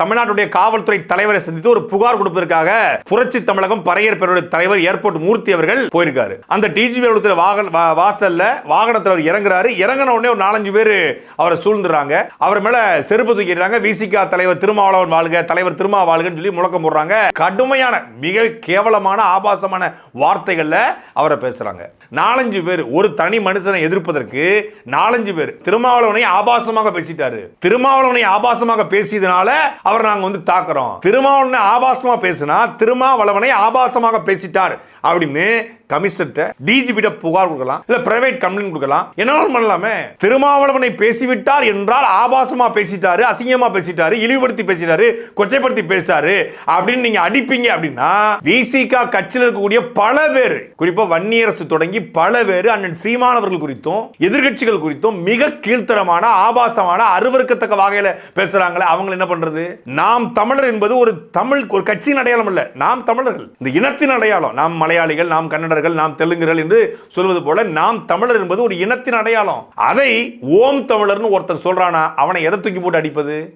தமிழ்நாட்டுடைய காவல்துறை தலைவரை சந்தித்து ஒரு புகார் கொடுப்பதற்காக புரட்சி தமிழகம் பறையர் பேருடைய தலைவர் ஏர்போர்ட் மூர்த்தி அவர்கள் போயிருக்காரு. அந்த டிஜிபி அலுவலகத்தில் வாகன வாசல்ல வாகனத்தில் அவர் இறங்குறாரு. இறங்கின உடனே ஒரு நாலஞ்சு பேர் அவரை சூழ்ந்துறாங்க அவர் மேல செருப்பு தூக்கிடுறாங்க. விசிகா தலைவர் திருமாவளவன் வாழ்க தலைவர் திருமா வாழ்கன்னு சொல்லி முழக்கம் போடுறாங்க. கடுமையான மிக கேவலமான ஆபாசமான வார்த்தைகள்ல அவரை பேசுறாங்க. நாலஞ்சு பேர் ஒரு தனி மனுஷனை எதிர்ப்பதற்கு நாலஞ்சு பேர் திருமாவளவனை ஆபாசமாக பேசிட்டாரு. திருமாவளவனை ஆபாசமாக பேசியதுனால அவர் நாங்கள் வந்து தாக்குறோம். திருமாவளவனை ஆபாசமாக பேசினா திருமாவளவனை ஆபாசமாக பேசிட்டார். அப்படின்னு கமிஷனர்கிட்ட டிஜிபிட்ட புகார் கொடுக்கலாம் இல்ல பிரைவேட் கம்ப்ளைண்ட் கொடுக்கலாம். என்னாலும் பண்ணலாமே. திருமாவளவனை பேசிவிட்டார் என்றால் ஆபாசமா பேசிட்டாரு அசிங்கமா பேசிட்டாரு இழிவுபடுத்தி பேசிட்டாரு கொச்சைப்படுத்தி பேசிட்டாரு. அப்படின்னு நீங்க அடிப்பீங்க அப்படின்னா விசிகா கட்சியில் இருக்கக்கூடிய பல பேர் குறிப்பா வன்னியரசு தொடங்கி பல பேர் அண்ணன் சீமானவர்கள் குறித்தும் எதிர்கட்சிகள் குறித்தும் மிக கீழ்த்தரமான ஆபாசமான அருவருக்கத்தக்க வகையில பேசுறாங்களே அவங்க என்ன பண்றது? நாம் தமிழர் என்பது ஒரு தமிழ் ஒரு கட்சியின் அடையாளம் இல்ல நாம் தமிழர்கள். இந்த இனத்தின் அடையாளம். நாம் மலையாளிகள் நாம் கன்னட கன்னடர்கள் நாம் தெலுங்குகள் என்று சொல்வது போல நாம் தமிழர் என்பது ஒரு இனத்தின் அடையாளம். அதை ஓம் தமிழர்னு ஒருத்தன் சொல்றானா அவனை எதை தூக்கி போட்டு அடிப்பது?